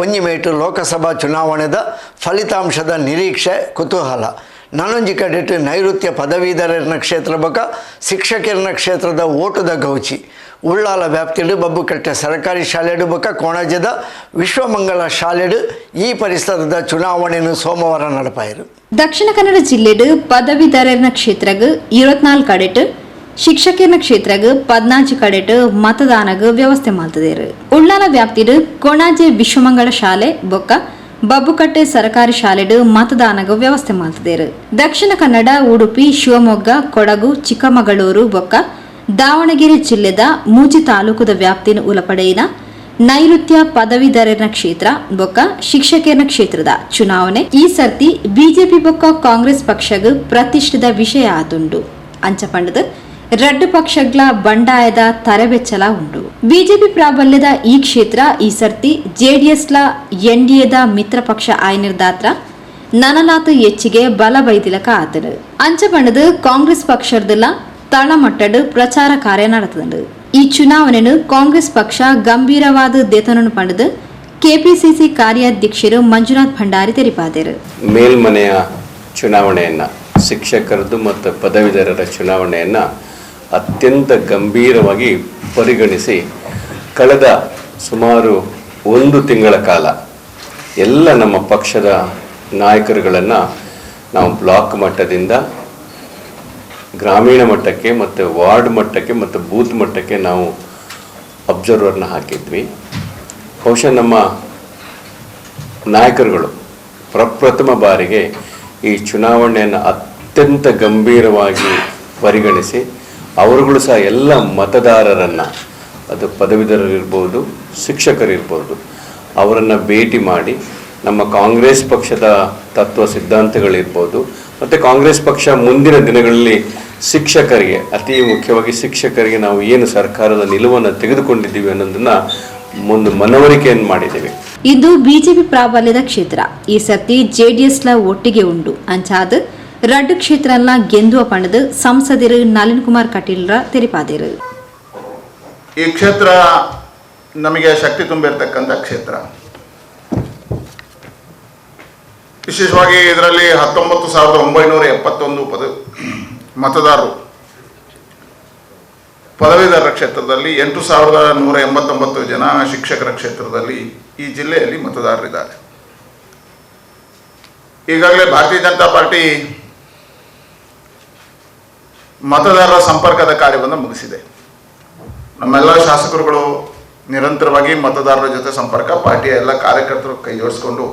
ಒಂಜಿಮೇಟು ಲೋಕಸಭಾ ಚುನಾವಣೆದ ಫಲಿತಾಂಶದ ನಿರೀಕ್ಷೆ ಕುತೂಹಲ. ನಾನೊಂಜಿ ಕಡೆಟ್ ನೈಋತ್ಯ ಪದವೀಧರನ ಕ್ಷೇತ್ರ ಬಕ ಶಿಕ್ಷಕರನ ಕ್ಷೇತ್ರದ ಓಟುದ ಗೌಚಿ. ಉಳ್ಳಾಲ ವ್ಯಾಪ್ತಿಡು ಬಬ್ಬುಕಟ್ಟೆ ಸರ್ಕಾರಿ ಶಾಲೆಡು ಬೊಕ ಕೋಣಜದ ವಿಶ್ವಮಂಗಲ ಶಾಲೆಡು ಈ ಪರಿಸರದ ಚುನಾವಣೆಯನ್ನು ಸೋಮವಾರ ನಡಪಾಯರು. ದಕ್ಷಿಣ ಕನ್ನಡ ಜಿಲ್ಲೆಡು ಪದವೀಧರನ ಕ್ಷೇತ್ರಗ್ ಇರುವತ್ನಾಲ್ಕು ಕಡೆಟ್ ಶಿಕ್ಷಕರ ಕ್ಷೇತ್ರಗ್ ಪದ್ನಾಂಚು ಕಡೆಟ್ ಮತದಾನಗ್ ವ್ಯವಸ್ಥೆ ಮಾಡ್ತದೇರು. ಉಳ್ಳಾಲ ವ್ಯಾಪ್ತಿಡ್ ಕೊಣಾಜೆ ವಿಶ್ವಮಂಗಳ ಶಾಲೆ, ಬೊಕ್ಕ ಬಬ್ಬುಕಟ್ಟೆ ಸರ್ಕಾರಿ ಶಾಲೆಡ್ ಮತದಾನಗ ವ್ಯವಸ್ಥೆ ಮಾಡ್ತದೇರು. ದಕ್ಷಿಣ ಕನ್ನಡ, ಉಡುಪಿ, ಶಿವಮೊಗ್ಗ, ಕೊಡಗು, ಚಿಕ್ಕಮಗಳೂರು, ಬೊಕ್ಕ ದಾವಣಗೆರೆ ಜಿಲ್ಲೆದ ಮೂಜಿ ತಾಲೂಕುದ ವ್ಯಾಪ್ತಿನ ಉಲಪಡೆಯಿನ ನೈಋತ್ಯ ಪದವೀಧರನ ಕ್ಷೇತ್ರ, ಬೊಕ್ಕ ಶಿಕ್ಷಕರ ಕ್ಷೇತ್ರದ ಚುನಾವಣೆ. ಈ ಸರ್ತಿ ಬಿಜೆಪಿ ಬೊಕ್ಕ ಕಾಂಗ್ರೆಸ್ ಪಕ್ಷಗ ಪ್ರತಿಷ್ಠಿತ ವಿಷಯ ಆತುಂಡು. ಅಂಚಪಂಡದ ರಡ್ಡು ಪಕ್ಷಗಳ ಬಂಡಾಯದ ತರಬೆಚ್ಚಲ ಉಂಡು ಬಿಜೆಪಿ ಪ್ರಾಬಲ್ಯದ ಈ ಕ್ಷೇತ್ರ, ಈ ಸರ್ತಿ ಜೆಡಿಎಸ್ಲ ಎನ್ಡಿಎದ ಮಿತ್ರ ಪಕ್ಷ ಆಯ್ನಿರ್ದಾತ್ರ ನನಲಾತು ಹೆಚ್ಚಿಗೆ ಬಲ ಬೈದಿಲಕ ಆತನು ಅಂಚ ಬಣ್ಣದ ಕಾಂಗ್ರೆಸ್ ಪಕ್ಷದಲ್ಲ ತಳಮಟ್ಟಡು ಪ್ರಚಾರ ಕಾರ್ಯ ನಡೆದ ಈ ಚುನಾವಣೆಯನ್ನು ಕಾಂಗ್ರೆಸ್ ಪಕ್ಷ ಗಂಭೀರವಾದ ದೇತನನ್ನು ಪಡೆದು ಕೆಪಿಸಿಸಿ ಕಾರ್ಯಾಧ್ಯಕ್ಷರು ಮಂಜುನಾಥ್ ಭಂಡಾರಿ ತೆರಿಪಾದರು ಮೇಲ್ಮನೆಯ ಚುನಾವಣೆಯನ್ನ ಶಿಕ್ಷಕರದ್ದು ಮತ್ತು ಪದವೀಧರರ ಚುನಾವಣೆಯನ್ನು ಅತ್ಯಂತ ಗಂಭೀರವಾಗಿ ಪರಿಗಣಿಸಿ ಕಳೆದ ಸುಮಾರು ಒಂದು ತಿಂಗಳ ಕಾಲ ಎಲ್ಲ ನಮ್ಮ ಪಕ್ಷದ ನಾಯಕರುಗಳನ್ನು ನಾವು ಬ್ಲಾಕ್ ಮಟ್ಟದಿಂದ, ಗ್ರಾಮೀಣ ಮಟ್ಟಕ್ಕೆ ಮತ್ತು ವಾರ್ಡ್ ಮಟ್ಟಕ್ಕೆ ಮತ್ತು ಬೂತ್ ಮಟ್ಟಕ್ಕೆ ನಾವು ಅಬ್ಸರ್ವರ್ನ ಹಾಕಿದ್ವಿ. ಬಹುಶಃ ನಮ್ಮ ನಾಯಕರುಗಳು ಪ್ರಪ್ರಥಮ ಬಾರಿಗೆ ಈ ಚುನಾವಣೆಯನ್ನು ಅತ್ಯಂತ ಗಂಭೀರವಾಗಿ ಪರಿಗಣಿಸಿ ಅವರುಗಳು ಸಹ ಎಲ್ಲ ಮತದಾರರನ್ನು, ಅದು ಪದವೀಧರರಿರ್ಬೋದು, ಶಿಕ್ಷಕರಿರ್ಬೋದು, ಅವರನ್ನು ಭೇಟಿ ಮಾಡಿ ನಮ್ಮ ಕಾಂಗ್ರೆಸ್ ಪಕ್ಷದ ತತ್ವ ಸಿದ್ಧಾಂತಗಳಿರ್ಬೋದು, ಮತ್ತು ಕಾಂಗ್ರೆಸ್ ಪಕ್ಷ ಮುಂದಿನ ದಿನಗಳಲ್ಲಿ ಶಿಕ್ಷಕರಿಗೆ, ಅತಿ ಮುಖ್ಯವಾಗಿ ಶಿಕ್ಷಕರಿಗೆ ನಾವು ಏನು ಸರ್ಕಾರದ ನಿಲುವನ್ನು ತೆಗೆದುಕೊಂಡಿದ್ದೀವಿ ಅನ್ನೋದನ್ನು ಒಂದು ಮನವರಿಕೆಯನ್ನು ಮಾಡಿದ್ದೇವೆ. ಇದು ಬಿಜೆಪಿ ಪ್ರಾಬಲ್ಯದ ಕ್ಷೇತ್ರ. ಈ ಸರ್ತಿ ಜೆಡಿಎಸ್ನ ಒಟ್ಟಿಗೆ ಉಂಡು ಅಂಚಾದ ರಡ್ಡು ಕ್ಷೇತ್ರನ ಗೆಂದುವ ಪಣದು ಸಂಸದರು ನಳಿನ್ ಕುಮಾರ್ ಕಟೀಲ್ರ ತೆರಿಪಾದಿರು. ಈ ಕ್ಷೇತ್ರ ನಮಗೆ ಶಕ್ತಿ ತುಂಬಿರ್ತಕ್ಕಂಥ ಕ್ಷೇತ್ರ. ವಿಶೇಷವಾಗಿ ಇದರಲ್ಲಿ ಹತ್ತೊಂಬತ್ತು ಸಾವಿರದ ಒಂಬೈನೂರ ಎಪ್ಪತ್ತೊಂದು ಪದ, ಮತದಾರರು. ಪದವೀಧರ ಕ್ಷೇತ್ರದಲ್ಲಿ ಎಂಟು ಸಾವಿರದ ನೂರ ಎಂಬತ್ತೊಂಬತ್ತು ಜನ ಶಿಕ್ಷಕರ ಕ್ಷೇತ್ರದಲ್ಲಿ ಈ ಜಿಲ್ಲೆಯಲ್ಲಿ ಮತದಾರರಿದ್ದಾರೆ. ಈಗಾಗಲೇ ಭಾರತೀಯ ಜನತಾ ಪಾರ್ಟಿ ಮತದಾರರ ಸಂಪರ್ಕದ ಕಾರ್ಯವನ್ನು ಮುಗಿಸಿದೆ. ನಮ್ಮೆಲ್ಲ ಶಾಸಕರುಗಳು ನಿರಂತರವಾಗಿ ಮತದಾರರ ಜೊತೆ ಸಂಪರ್ಕ, ಪಾರ್ಟಿಯ ಎಲ್ಲ ಕಾರ್ಯಕರ್ತರು ಕೈ ಜೋಡಿಸ್ಕೊಂಡು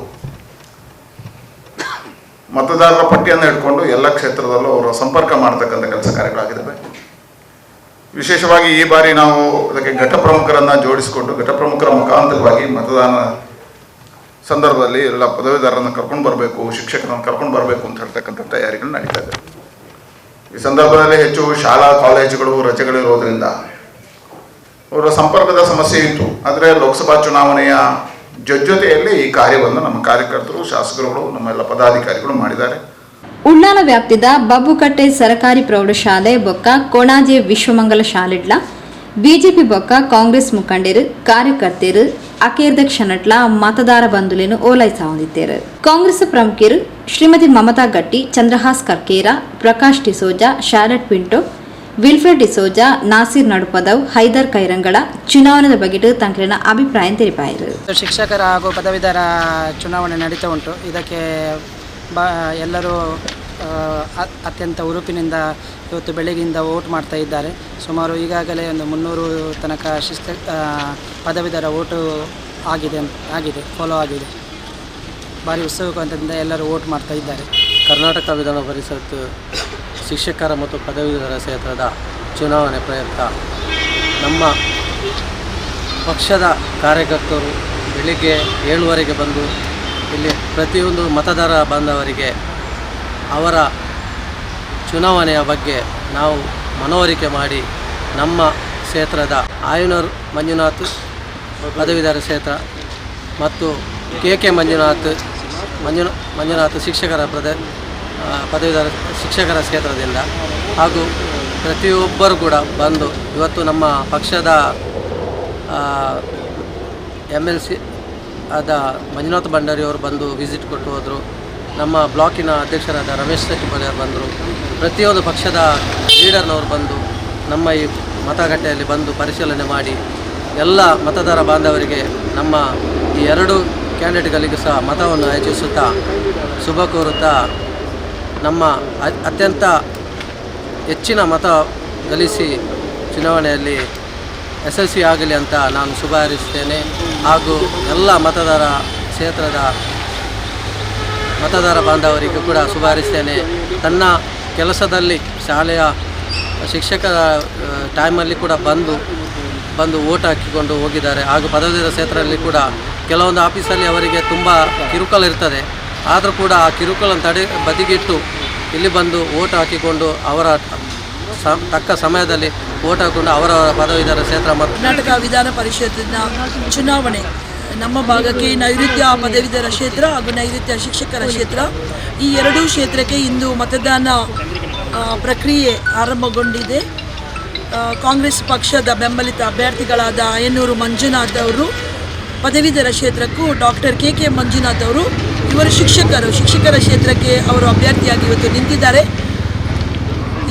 ಮತದಾರರ ಪಟ್ಟಿಯನ್ನು ಇಟ್ಕೊಂಡು ಎಲ್ಲ ಕ್ಷೇತ್ರದಲ್ಲೂ ಅವರ ಸಂಪರ್ಕ ಮಾಡ್ತಕ್ಕಂಥ ಕೆಲಸ ಕಾರ್ಯಗಳಾಗಿದ್ದಾವೆ. ವಿಶೇಷವಾಗಿ ಈ ಬಾರಿ ನಾವು ಅದಕ್ಕೆ ಘಟ ಪ್ರಮುಖರನ್ನು ಜೋಡಿಸಿಕೊಂಡು, ಘಟ ಪ್ರಮುಖರ ಮುಖಾಂತರವಾಗಿ ಮತದಾನ ಸಂದರ್ಭದಲ್ಲಿ ಎಲ್ಲ ಪದವೀಧರರನ್ನು ಕರ್ಕೊಂಡು ಬರಬೇಕು, ಶಿಕ್ಷಕರನ್ನು ಕರ್ಕೊಂಡು ಬರಬೇಕು ಅಂತ ಹೇಳ್ತಕ್ಕಂಥ ತಯಾರಿಗಳು ನಡೀತಾ ಇದೆ. ಈ ಸಂದರ್ಭದಲ್ಲಿ ಹೆಚ್ಚು ಶಾಲಾ, ಕಾಲೇಜುಗಳು ರಜೆಗಳಿರೋದ್ರಿಂದ ಅವರ ಸಂಪರ್ಕದ ಸಮಸ್ಯೆ ಇತ್ತು. ಆದರೆ ಲೋಕಸಭಾ ಚುನಾವಣೆಯ ಜೊತೆಯಲ್ಲಿ ಈ ಕಾರ್ಯವನ್ನು ನಮ್ಮ ಕಾರ್ಯಕರ್ತರು, ಶಾಸಕರುಗಳು ನಮ್ಮೆಲ್ಲ ಪದಾಧಿಕಾರಿಗಳು ಮಾಡಿದ್ದಾರೆ. ಉಳ್ಳಾಲ ವ್ಯಾಪ್ತಿದ ಬಬ್ಬುಕಟ್ಟೆ ಸರಕಾರಿ ಪ್ರೌಢಶಾಲೆ ಬೊಕ್ಕ ಕೋಣಾಜೆ ವಿಶ್ವಮಂಗಲ ಶಾಲೆಡ್ಲ. ಬಿಜೆಪಿ ಬೊಕ್ಕ ಕಾಂಗ್ರೆಸ್ ಮುಖಂಡರು ಕಾರ್ಯಕರ್ತರು ಅಕೇರ್ದ ಕ್ಷಣಟ್ಲ ಮತದಾರ ಬಂಧುಲೇನು ಹೊಂದಿದ್ದೇರು. ಕಾಂಗ್ರೆಸ್ ಪ್ರಮುಖರು ಶ್ರೀಮತಿ ಮಮತಾ ಗಟ್ಟಿ ಚಂದ್ರಹಾಸ್ ಕರ್ಕೇರ ಪ್ರಕಾಶ್ ಡಿಸೋಜಾ ಶಾರಟ್ ಪಿಂಟೋ, ವಿಲ್ಫ್ರೆಡ್ ಡಿಸೋಜಾ, ನಾಸೀರ್ ನಡುಪದವ್, ಹೈದರ್ ಕೈರಂಗಳ ಚುನಾವಣೆ ಬಗ್ಗೆ ತಂಕ್ಲಿನ ಅಭಿಪ್ರಾಯ ತಿಳಿಪಾಯರು. ಶಿಕ್ಷಕರ ಹಾಗೂ ಪದವೀಧರ ಚುನಾವಣೆ ನಡೀತಾ ಉಂಟು. ಇದಕ್ಕೆ ಎಲ್ಲರೂ ಅತ್ಯಂತ ಉರುಪಿನಿಂದ ಇವತ್ತು ಬೆಳಗ್ಗೆಯಿಂದ ಓಟ್ ಮಾಡ್ತಾ ಇದ್ದಾರೆ. ಸುಮಾರು ಈಗಾಗಲೇ ಒಂದು ಮುನ್ನೂರು ತನಕ ಶಿಸ್ತ ಪದವೀಧರ ವೋಟು ಆಗಿದೆ ಆಗಿದೆ ಫಾಲೋ ಆಗಿದೆ. ಭಾರಿ ಉತ್ಸುಕತೆಯಿಂದ ಎಲ್ಲರೂ ವೋಟ್ ಮಾಡ್ತಾ ಇದ್ದಾರೆ. ಕರ್ನಾಟಕ ವಿಧಾನ ಪರಿಷತ್ತು ಶಿಕ್ಷಕರ ಮತ್ತು ಪದವೀಧರ ಕ್ಷೇತ್ರದ ಚುನಾವಣೆ ಪ್ರಯುಕ್ತ ನಮ್ಮ ಪಕ್ಷದ ಕಾರ್ಯಕರ್ತರು ಬೆಳಿಗ್ಗೆ ಏಳುವರೆಗೆ ಬಂದು ಇಲ್ಲಿ ಪ್ರತಿಯೊಂದು ಮತದಾರ ಬಾಂಧವರಿಗೆ ಅವರ ಚುನಾವಣೆಯ ಬಗ್ಗೆ ನಾವು ಮನವರಿಕೆ ಮಾಡಿ ನಮ್ಮ ಕ್ಷೇತ್ರದ ಆಯನೂರ್ ಮಂಜುನಾಥ್ ಪದವೀಧರ ಕ್ಷೇತ್ರ ಮತ್ತು ಕೆ ಕೆ ಮಂಜುನಾಥ್ ಮಂಜು ಮಂಜುನಾಥ್ ಶಿಕ್ಷಕರ ಪ್ರದ ಪದವೀಧರ ಶಿಕ್ಷಕರ ಕ್ಷೇತ್ರದಿಂದ ಹಾಗೂ ಪ್ರತಿಯೊಬ್ಬರು ಕೂಡ ಬಂದು ಇವತ್ತು ನಮ್ಮ ಪಕ್ಷದ ಎಂ ಎಲ್ ಸಿ ಆದ ಮಂಜುನಾಥ್ ಭಂಡಾರಿಯವರು ಬಂದು ವಿಸಿಟ್ ಕೊಟ್ಟು ಹೋದರು. ನಮ್ಮ ಬ್ಲಾಕಿನ ಅಧ್ಯಕ್ಷರಾದ ರಮೇಶ್ ಸೆಟ್ಟಿಪಲ್ಲಿ ಅವರು ಬಂದರು. ಪ್ರತಿಯೊಂದು ಪಕ್ಷದ ಲೀಡರ್ನವರು ಬಂದು ನಮ್ಮ ಈ ಮತಗಟ್ಟೆಯಲ್ಲಿ ಬಂದು ಪರಿಶೀಲನೆ ಮಾಡಿ ಎಲ್ಲ ಮತದಾರ ಬಾಂಧವರಿಗೆ ನಮ್ಮ ಈ ಎರಡು ಕ್ಯಾಂಡಿಡೇಟ್ಗಳಿಗೂ ಸಹ ಮತವನ್ನು ಆಯೋಜಿಸುತ್ತಾ ಶುಭ ಕೋರುತ್ತಾ ನಮ್ಮ ಅತ್ಯಂತ ಹೆಚ್ಚಿನ ಮತ ಗಳಿಸಿ ಚುನಾವಣೆಯಲ್ಲಿ ಯಶಸ್ವಿ ಆಗಲಿ ಅಂತ ನಾನು ಶುಭ ಹಾರೈಸುತ್ತೇನೆ. ಹಾಗೂ ಎಲ್ಲ ಮತದಾರ ಕ್ಷೇತ್ರದ ಮತದಾರ ಬಾಂಧವರಿಗೂ ಕೂಡ ಶುಭ ಹಾರೈಸ್ತೇನೆ ತನ್ನ ಕೆಲಸದಲ್ಲಿ ಶಾಲೆಯ ಶಿಕ್ಷಕರ ಟೈಮಲ್ಲಿ ಕೂಡ ಬಂದು ಬಂದು ಓಟ್ ಹಾಕಿಕೊಂಡು ಹೋಗಿದ್ದಾರೆ. ಹಾಗೂ ಪದವೀಧರ ಕ್ಷೇತ್ರದಲ್ಲಿ ಕೂಡ ಕೆಲವೊಂದು ಆಫೀಸಲ್ಲಿ ಅವರಿಗೆ ತುಂಬ ಕಿರುಕುಳ ಇರ್ತದೆ. ಆದರೂ ಕೂಡ ಆ ಕಿರುಕುಳನ್ನು ತಡೆ, ಬದಿಗಿಟ್ಟು ಇಲ್ಲಿ ಬಂದು ಓಟ್ ಹಾಕಿಕೊಂಡು ಅವರ ತಕ್ಕ ಸಮಯದಲ್ಲಿ ಓಟ್ ಹಾಕಿಕೊಂಡು ಅವರವರ ಪದವೀಧರ ಕ್ಷೇತ್ರ ಮತ್ತು ಕರ್ನಾಟಕ ವಿಧಾನ ಪರಿಷತ್ತಿನ ಚುನಾವಣೆ. ನಮ್ಮ ಭಾಗಕ್ಕೆ ನೈಋತ್ಯ ಪದವೀಧರ ಕ್ಷೇತ್ರ ಹಾಗೂ ನೈಋತ್ಯ ಶಿಕ್ಷಕರ ಕ್ಷೇತ್ರ. ಈ ಎರಡೂ ಕ್ಷೇತ್ರಕ್ಕೆ ಇಂದು ಮತದಾನ ಪ್ರಕ್ರಿಯೆ ಆರಂಭಗೊಂಡಿದೆ. ಕಾಂಗ್ರೆಸ್ ಪಕ್ಷದ ಬೆಂಬಲಿತ ಅಭ್ಯರ್ಥಿಗಳಾದ ಅಯ್ಯನೂರು ಮಂಜುನಾಥ್ ಅವರು, ಪದವೀಧರ ಕ್ಷೇತ್ರಕ್ಕೂ ಡಾಕ್ಟರ್ ಕೆ ಕೆ ಮಂಜುನಾಥ್ ಅವರು, ಇವರು ಶಿಕ್ಷಕರು. ಶಿಕ್ಷಕರ ಕ್ಷೇತ್ರಕ್ಕೆ ಅವರು ಅಭ್ಯರ್ಥಿಯಾಗಿ ಇವತ್ತು ನಿಂತಿದ್ದಾರೆ.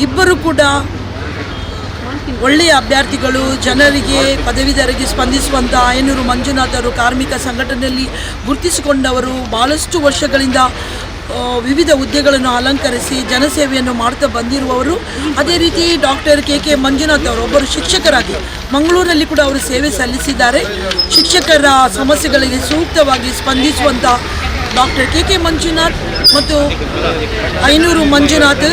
ಇಬ್ಬರು ಕೂಡ ಒಳ್ಳೆಯ ಅಭ್ಯರ್ಥಿಗಳು, ಜನರಿಗೆ ಪದವೀಧರಿಗೆ ಸ್ಪಂದಿಸುವಂಥ ಆಯನೂರು ಮಂಜುನಾಥರು ಕಾರ್ಮಿಕ ಸಂಘಟನೆಯಲ್ಲಿ ಗುರುತಿಸಿಕೊಂಡವರು ಭಾಳಷ್ಟು ವರ್ಷಗಳಿಂದ ವಿವಿಧ ಹುದ್ದೆಗಳನ್ನು ಅಲಂಕರಿಸಿ ಜನಸೇವೆಯನ್ನು ಮಾಡ್ತಾ ಬಂದಿರುವವರು. ಅದೇ ರೀತಿ ಡಾಕ್ಟರ್ ಕೆ ಕೆ ಮಂಜುನಾಥ್ ಅವರು ಒಬ್ಬರು ಶಿಕ್ಷಕರಾಗಿ ಮಂಗಳೂರಲ್ಲಿ ಕೂಡ ಅವರು ಸೇವೆ ಸಲ್ಲಿಸಿದ್ದಾರೆ. ಶಿಕ್ಷಕರ ಸಮಸ್ಯೆಗಳಿಗೆ ಸೂಕ್ತವಾಗಿ ಸ್ಪಂದಿಸುವಂಥ ಡಾಕ್ಟರ್ ಕೆ ಕೆ ಮಂಜುನಾಥ್ ಮತ್ತು ಐನೂರು ಮಂಜುನಾಥ್.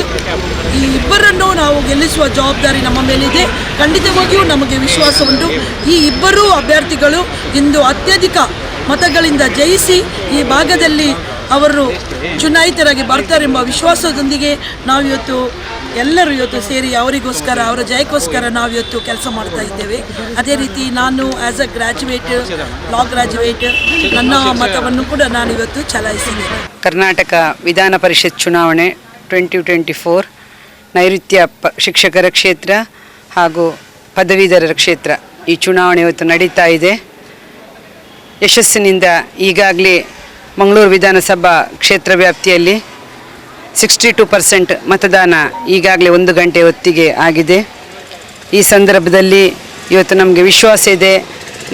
ಈ ಇಬ್ಬರನ್ನು ನಾವು ಗೆಲ್ಲಿಸುವ ಜವಾಬ್ದಾರಿ ನಮ್ಮ ಮೇಲಿದೆ. ಖಂಡಿತವಾಗಿಯೂ ನಮಗೆ ವಿಶ್ವಾಸ ಉಂಟು. ಈ ಇಬ್ಬರೂ ಅಭ್ಯರ್ಥಿಗಳು ಇಂದು ಅತ್ಯಧಿಕ ಮತಗಳಿಂದ ಜಯಿಸಿ ಈ ಭಾಗದಲ್ಲಿ ಅವರು ಚುನಾಯಿತರಾಗಿ ಬರ್ತಾರೆಂಬ ವಿಶ್ವಾಸದೊಂದಿಗೆ ನಾವಿವತ್ತು ಎಲ್ಲರೂ ಇವತ್ತು ಸೇರಿ ಅವರಿಗೋಸ್ಕರ, ಅವರ ಜಯಕ್ಕೋಸ್ಕರ ನಾವು ಇವತ್ತು ಕೆಲಸ ಮಾಡ್ತಾ ಇದ್ದೇವೆ. ಅದೇ ರೀತಿ ನಾನು as a graduate law graduate ನನ್ನ ಮತವನ್ನು ಕೂಡ ನಾನು ಇವತ್ತು ಚಲಾಯಿಸಿದ್ದೇನೆ ಕರ್ನಾಟಕ ವಿಧಾನ ಪರಿಷತ್ ಚುನಾವಣೆ ಟ್ವೆಂಟಿ ಟ್ವೆಂಟಿ ಫೋರ್ ನೈಋತ್ಯ ಪ ಶಿಕ್ಷಕರ ಕ್ಷೇತ್ರ ಹಾಗೂ ಪದವೀಧರರ ಕ್ಷೇತ್ರ ಈ ಚುನಾವಣೆ ಇವತ್ತು ನಡೀತಾ ಇದೆ. ಯಶಸ್ಸಿನಿಂದ ಈಗಾಗಲೇ ಮಂಗಳೂರು ವಿಧಾನಸಭಾ ಕ್ಷೇತ್ರ ವ್ಯಾಪ್ತಿಯಲ್ಲಿ ಸಿಕ್ಸ್ಟಿ ಟು ಪರ್ಸೆಂಟ್ ಮತದಾನ ಈಗಾಗಲೇ ಒಂದು ಗಂಟೆ ಹೊತ್ತಿಗೆ ಆಗಿದೆ. ಈ ಸಂದರ್ಭದಲ್ಲಿ ಇವತ್ತು ನಮಗೆ ವಿಶ್ವಾಸ ಇದೆ.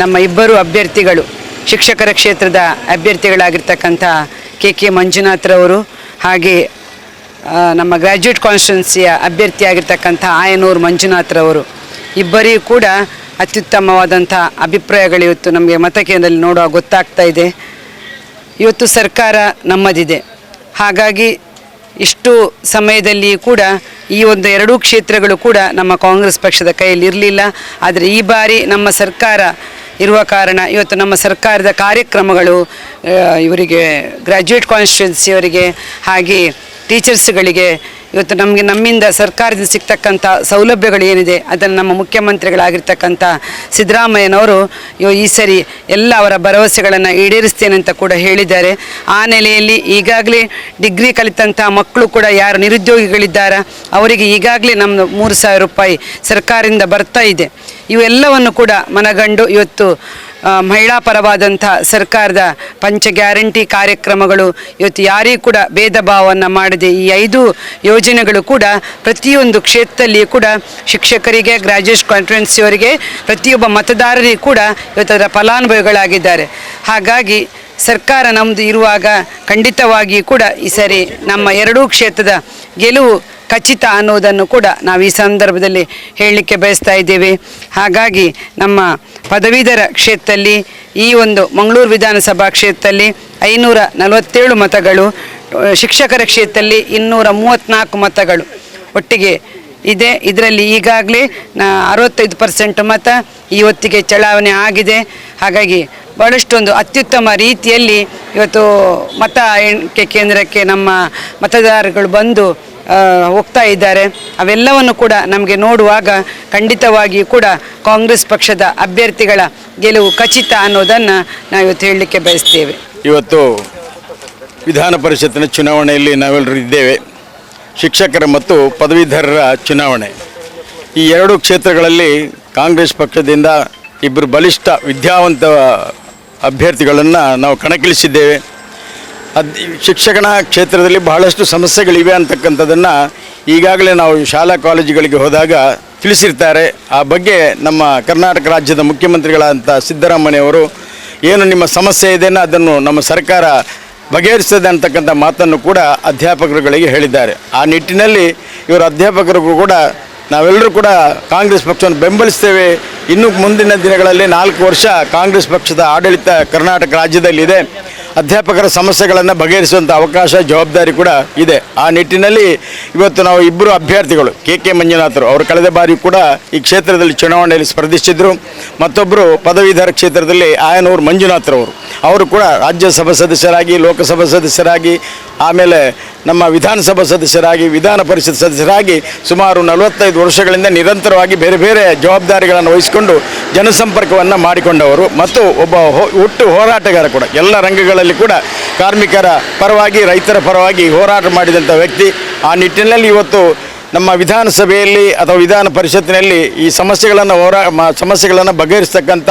ನಮ್ಮ ಇಬ್ಬರು ಅಭ್ಯರ್ಥಿಗಳು, ಶಿಕ್ಷಕರ ಕ್ಷೇತ್ರದ ಅಭ್ಯರ್ಥಿಗಳಾಗಿರ್ತಕ್ಕಂಥ ಕೆ ಕೆ ಮಂಜುನಾಥ್ರವರು ಹಾಗೆ ನಮ್ಮ ಗ್ರ್ಯಾಜುಯೇಟ್ ಕಾನ್ಸ್ಟಿಟ್ಯೂನ್ಸಿಯ ಅಭ್ಯರ್ಥಿಯಾಗಿರ್ತಕ್ಕಂಥ ಆಯನೂರು ಮಂಜುನಾಥ್ರವರು ಇಬ್ಬರಿಗೂ ಕೂಡ ಅತ್ಯುತ್ತಮವಾದಂಥ ಅಭಿಪ್ರಾಯಗಳು ಇವತ್ತು ನಮಗೆ ಮತಕೇಂದ್ರದಲ್ಲಿ ನೋಡುವ ಗೊತ್ತಾಗ್ತಾ ಇದೆ. ಇವತ್ತು ಸರ್ಕಾರ ನಮ್ಮದಿದೆ. ಹಾಗಾಗಿ ಇಷ್ಟು ಸಮಯದಲ್ಲಿಯೂ ಕೂಡ ಈ ಒಂದು ಎರಡೂ ಕ್ಷೇತ್ರಗಳು ಕೂಡ ನಮ್ಮ ಕಾಂಗ್ರೆಸ್ ಪಕ್ಷದ ಕೈಯಲ್ಲಿ ಇರಲಿಲ್ಲ. ಆದರೆ ಈ ಬಾರಿ ನಮ್ಮ ಸರ್ಕಾರ ಇರುವ ಕಾರಣ ಇವತ್ತು ನಮ್ಮ ಸರ್ಕಾರದ ಕಾರ್ಯಕ್ರಮಗಳು ಇವರಿಗೆ ಗ್ರ್ಯಾಜುಯೇಟ್ ಕಾನ್ಸ್ಟಿಟ್ಯುನ್ಸಿಯವರಿಗೆ ಹಾಗೆ ಟೀಚರ್ಸ್ಗಳಿಗೆ ಇವತ್ತು ನಮಗೆ ನಮ್ಮಿಂದ ಸರ್ಕಾರದಿಂದ ಸಿಗ್ತಕ್ಕಂಥ ಸೌಲಭ್ಯಗಳು ಏನಿದೆ, ಅದನ್ನು ನಮ್ಮ ಮುಖ್ಯಮಂತ್ರಿಗಳಾಗಿರ್ತಕ್ಕಂಥ ಸಿದ್ದರಾಮಯ್ಯನವರು ಈ ಸರಿ ಎಲ್ಲ ಅವರ ಭರವಸೆಗಳನ್ನು ಈಡೇರಿಸ್ತೇನೆ ಅಂತ ಕೂಡ ಹೇಳಿದ್ದಾರೆ. ಆ ನೆಲೆಯಲ್ಲಿ ಈಗಾಗಲೇ ಡಿಗ್ರಿ ಕಲಿತಂಥ ಮಕ್ಕಳು ಕೂಡ ಯಾರು ನಿರುದ್ಯೋಗಿಗಳಿದ್ದಾರ, ಅವರಿಗೆ ಈಗಾಗಲೇ ನಮ್ಮ ಮೂರು ಸಾವಿರ ರೂಪಾಯಿ ಸರ್ಕಾರದಿಂದ ಬರ್ತಾ ಇದೆ. ಇವೆಲ್ಲವನ್ನು ಕೂಡ ಮನಗಂಡು ಇವತ್ತು ಮಹಿಳಾ ಪರವಾದಂಥ ಸರ್ಕಾರದ ಪಂಚ ಗ್ಯಾರಂಟಿ ಕಾರ್ಯಕ್ರಮಗಳು ಇವತ್ತು ಯಾರಿಗೂ ಕೂಡ ಭೇದ ಭಾವವನ್ನು ಮಾಡದೆ ಈ ಐದು ಯೋಜನೆಗಳು ಕೂಡ ಪ್ರತಿಯೊಂದು ಕ್ಷೇತ್ರದಲ್ಲಿಯೂ ಕೂಡ ಶಿಕ್ಷಕರಿಗೆ ಗ್ರಾಜ್ಯುಯೇಟ್ ಕಾನ್ಫರೆನ್ಸಿಯವರಿಗೆ ಪ್ರತಿಯೊಬ್ಬ ಮತದಾರರಿಗೂ ಕೂಡ ಇವತ್ತು ಅದರ ಫಲಾನುಭವಿಗಳಾಗಿದ್ದಾರೆ. ಹಾಗಾಗಿ ಸರ್ಕಾರ ನಮ್ಮದು ಇರುವಾಗ ಖಂಡಿತವಾಗಿಯೂ ಕೂಡ ಈ ಸರಿ ನಮ್ಮ ಎರಡೂ ಕ್ಷೇತ್ರದ ಗೆಲುವು ಖಚಿತ ಅನ್ನೋದನ್ನು ಕೂಡ ನಾವು ಈ ಸಂದರ್ಭದಲ್ಲಿ ಹೇಳಲಿಕ್ಕೆ ಬಯಸ್ತಾ ಇದ್ದೇವೆ. ಹಾಗಾಗಿ ನಮ್ಮ ಪದವೀಧರ ಕ್ಷೇತ್ರದಲ್ಲಿ ಈ ಒಂದು ಮಂಗಳೂರು ವಿಧಾನಸಭಾ ಕ್ಷೇತ್ರದಲ್ಲಿ ಐನೂರ ನಲವತ್ತೇಳು ಮತಗಳು ಶಿಕ್ಷಕರ ಕ್ಷೇತ್ರದಲ್ಲಿ ಇನ್ನೂರ ಮೂವತ್ತ್ನಾಲ್ಕು ಮತಗಳು ಒಟ್ಟಿಗೆ ಇದೆ. ಇದರಲ್ಲಿ ಈಗಾಗಲೇ ನಾ ಅರವತ್ತೈದು ಪರ್ಸೆಂಟ್ ಮತ ಈ ಹೊತ್ತಿಗೆ ಚಲಾವಣೆ ಆಗಿದೆ. ಹಾಗಾಗಿ ಭಾಳಷ್ಟೊಂದು ಅತ್ಯುತ್ತಮ ರೀತಿಯಲ್ಲಿ ಇವತ್ತು ಮತ ಎಣಿಕೆ ಕೇಂದ್ರಕ್ಕೆ ನಮ್ಮ ಮತದಾರಗಳು ಬಂದು ಹೋಗ್ತಾ ಇದ್ದಾರೆ. ಅವೆಲ್ಲವನ್ನು ಕೂಡ ನಮಗೆ ನೋಡುವಾಗ ಖಂಡಿತವಾಗಿಯೂ ಕೂಡ ಕಾಂಗ್ರೆಸ್ ಪಕ್ಷದ ಅಭ್ಯರ್ಥಿಗಳ ಗೆಲುವು ಖಚಿತ ಅನ್ನೋದನ್ನು ನಾವು ಇವತ್ತು ಹೇಳಲಿಕ್ಕೆ ಬಯಸ್ತೇವೆ. ಇವತ್ತು ವಿಧಾನ ಪರಿಷತ್ತಿನ ಚುನಾವಣೆಯಲ್ಲಿ ನಾವೆಲ್ಲರೂ ಇದ್ದೇವೆ. ಶಿಕ್ಷಕರ ಮತ್ತು ಪದವೀಧರರ ಚುನಾವಣೆ. ಈ ಎರಡು ಕ್ಷೇತ್ರಗಳಲ್ಲಿ ಕಾಂಗ್ರೆಸ್ ಪಕ್ಷದಿಂದ ಇಬ್ಬರು ಬಲಿಷ್ಠ ವಿದ್ಯಾವಂತ ಅಭ್ಯರ್ಥಿಗಳನ್ನು ನಾವು ಕಣಕ್ಕಿಳಿಸಿದ್ದೇವೆ. ಅದ್ ಶಿಕ್ಷಕನ ಕ್ಷೇತ್ರದಲ್ಲಿ ಬಹಳಷ್ಟು ಸಮಸ್ಯೆಗಳಿವೆ ಅಂತಕ್ಕಂಥದ್ದನ್ನು ಈಗಾಗಲೇ ನಾವು ಶಾಲಾ ಕಾಲೇಜುಗಳಿಗೆ ಹೋದಾಗ ತಿಳಿಸಿರ್ತಾರೆ. ಆ ಬಗ್ಗೆ ನಮ್ಮ ಕರ್ನಾಟಕ ರಾಜ್ಯದ ಮುಖ್ಯಮಂತ್ರಿಗಳಾದಂಥ ಸಿದ್ದರಾಮಯ್ಯವರು ಏನು ನಿಮ್ಮ ಸಮಸ್ಯೆ ಇದೆಯೋ ಅದನ್ನು ನಮ್ಮ ಸರ್ಕಾರ ಬಗೆಹರಿಸ್ತದೆ ಅಂತಕ್ಕಂಥ ಮಾತನ್ನು ಕೂಡ ಅಧ್ಯಾಪಕರುಗಳಿಗೆ ಹೇಳಿದ್ದಾರೆ. ಆ ನಿಟ್ಟಿನಲ್ಲಿ ಇವರು ಅಧ್ಯಾಪಕರಿಗೂ ಕೂಡ ನಾವೆಲ್ಲರೂ ಕೂಡ ಕಾಂಗ್ರೆಸ್ ಪಕ್ಷವನ್ನು ಬೆಂಬಲಿಸ್ತೇವೆ. ಇನ್ನು ಮುಂದಿನ ದಿನಗಳಲ್ಲಿ ನಾಲ್ಕು ವರ್ಷ ಕಾಂಗ್ರೆಸ್ ಪಕ್ಷದ ಆಡಳಿತ ಕರ್ನಾಟಕ ರಾಜ್ಯದಲ್ಲಿದೆ. ಅಧ್ಯಾಪಕರ ಸಮಸ್ಯೆಗಳನ್ನು ಬಗೆಹರಿಸುವಂಥ ಅವಕಾಶ, ಜವಾಬ್ದಾರಿ ಕೂಡ ಇದೆ. ಆ ನಿಟ್ಟಿನಲ್ಲಿ ಇವತ್ತು ನಾವು ಇಬ್ಬರು ಅಭ್ಯರ್ಥಿಗಳು ಕೆ ಕೆ ಮಂಜುನಾಥರು ಅವರು ಕಳೆದ ಬಾರಿ ಕೂಡ ಈ ಕ್ಷೇತ್ರದಲ್ಲಿ ಚುನಾವಣೆಯಲ್ಲಿ ಸ್ಪರ್ಧಿಸಿದ್ದರು ಮತ್ತೊಬ್ಬರು ಪದವೀಧರ ಕ್ಷೇತ್ರದಲ್ಲಿ ಆಯನೂರು ಮಂಜುನಾಥರವರು. ಅವರು ಕೂಡ ರಾಜ್ಯಸಭಾ ಸದಸ್ಯರಾಗಿ, ಲೋಕಸಭಾ ಸದಸ್ಯರಾಗಿ, ಆಮೇಲೆ ನಮ್ಮ ವಿಧಾನಸಭಾ ಸದಸ್ಯರಾಗಿ, ವಿಧಾನ ಪರಿಷತ್ ಸದಸ್ಯರಾಗಿ ಸುಮಾರು ನಲವತ್ತೈದು ವರ್ಷಗಳಿಂದ ನಿರಂತರವಾಗಿ ಬೇರೆ ಬೇರೆ ಜವಾಬ್ದಾರಿಗಳನ್ನು ವಹಿಸಿಕೊಂಡು ಜನಸಂಪರ್ಕವನ್ನು ಮಾಡಿಕೊಂಡವರು ಮತ್ತು ಒಬ್ಬ ಒಟ್ಟು ಹೋರಾಟಗಾರ ಕೂಡ. ಎಲ್ಲ ರಂಗಗಳಲ್ಲಿ ಕೂಡ ಕಾರ್ಮಿಕರ ಪರವಾಗಿ, ರೈತರ ಪರವಾಗಿ ಹೋರಾಟ ಮಾಡಿದಂಥ ವ್ಯಕ್ತಿ. ಆ ನಿಟ್ಟಿನಲ್ಲಿ ಇವತ್ತು ನಮ್ಮ ವಿಧಾನಸಭೆಯಲ್ಲಿ ಅಥವಾ ವಿಧಾನ ಪರಿಷತ್ತಿನಲ್ಲಿ ಈ ಸಮಸ್ಯೆಗಳನ್ನು ಹೋರಾ ಸಮಸ್ಯೆಗಳನ್ನು ಬಗೆಹರಿಸ್ತಕ್ಕಂಥ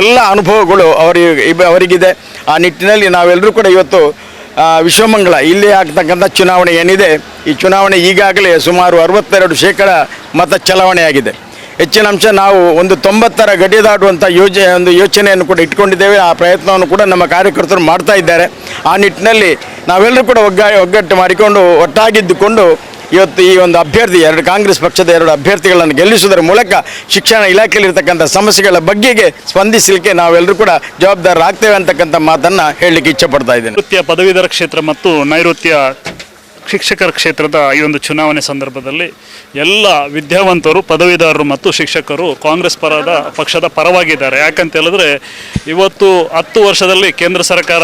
ಎಲ್ಲ ಅನುಭವಗಳು ಅವರಿಗೆ, ಅವರಿಗಿದೆ. ಆ ನಿಟ್ಟಿನಲ್ಲಿ ನಾವೆಲ್ಲರೂ ಕೂಡ ಇವತ್ತು ವಿಶ್ವಮಂಗಳ ಇಲ್ಲಿ ಆಗ್ತಕ್ಕಂಥ ಚುನಾವಣೆ ಏನಿದೆ, ಈ ಚುನಾವಣೆ ಈಗಾಗಲೇ ಸುಮಾರು ಅರವತ್ತೆರಡು ಶೇಕಡ ಮತ ಚಲಾವಣೆಯಾಗಿದೆ. ಹೆಚ್ಚಿನ ಅಂಶ ನಾವು ಒಂದು ತೊಂಬತ್ತರ ಗಡಿ ದಾಟುವಂಥ ಯೋಜನೆ ಒಂದು ಯೋಚನೆಯನ್ನು ಕೂಡ ಇಟ್ಕೊಂಡಿದ್ದೇವೆ, ಆ ಪ್ರಯತ್ನವನ್ನು ಕೂಡ ನಮ್ಮ ಕಾರ್ಯಕರ್ತರು ಮಾಡ್ತಾ ಇದ್ದಾರೆ. ಆ ನಿಟ್ಟಿನಲ್ಲಿ ನಾವೆಲ್ಲರೂ ಕೂಡ ಒಗ್ಗಾ, ಒಗ್ಗಟ್ಟು ಮಾಡಿಕೊಂಡು, ಒಟ್ಟಾಗಿದ್ದುಕೊಂಡು ಇವತ್ತು ಈ ಒಂದು ಅಭ್ಯರ್ಥಿ, ಎರಡು ಕಾಂಗ್ರೆಸ್ ಪಕ್ಷದ ಎರಡು ಅಭ್ಯರ್ಥಿಗಳನ್ನು ಗೆಲ್ಲಿಸುವುದರ ಮೂಲಕ ಶಿಕ್ಷಣ ಇಲಾಖೆಯಲ್ಲಿರ್ತಕ್ಕಂಥ ಸಮಸ್ಯೆಗಳ ಬಗ್ಗೆಗೆ ಸ್ಪಂದಿಸಲಿಕ್ಕೆ ನಾವೆಲ್ಲರೂ ಕೂಡ ಜವಾಬ್ದಾರರಾಗ್ತೇವೆ ಅಂತಕ್ಕಂಥ ಮಾತನ್ನು ಹೇಳಲಿಕ್ಕೆ ಇಚ್ಛಪಡ್ತಾ ಇದ್ದೇನೆ. ನೃತ್ಯ ಪದವೀಧರ ಕ್ಷೇತ್ರ ಮತ್ತು ನೈಋತ್ಯ ಶಿಕ್ಷಕರ ಕ್ಷೇತ್ರದ ಈ ಒಂದು ಚುನಾವಣೆ ಸಂದರ್ಭದಲ್ಲಿ ಎಲ್ಲ ವಿದ್ಯಾವಂತರು, ಪದವೀಧರರು ಮತ್ತು ಶಿಕ್ಷಕರು ಕಾಂಗ್ರೆಸ್ ಪರದ ಪಕ್ಷದ ಪರವಾಗಿದ್ದಾರೆ. ಯಾಕಂತ ಹೇಳಿದ್ರೆ, ಇವತ್ತು ಹತ್ತು ವರ್ಷದಲ್ಲಿ ಕೇಂದ್ರ ಸರ್ಕಾರ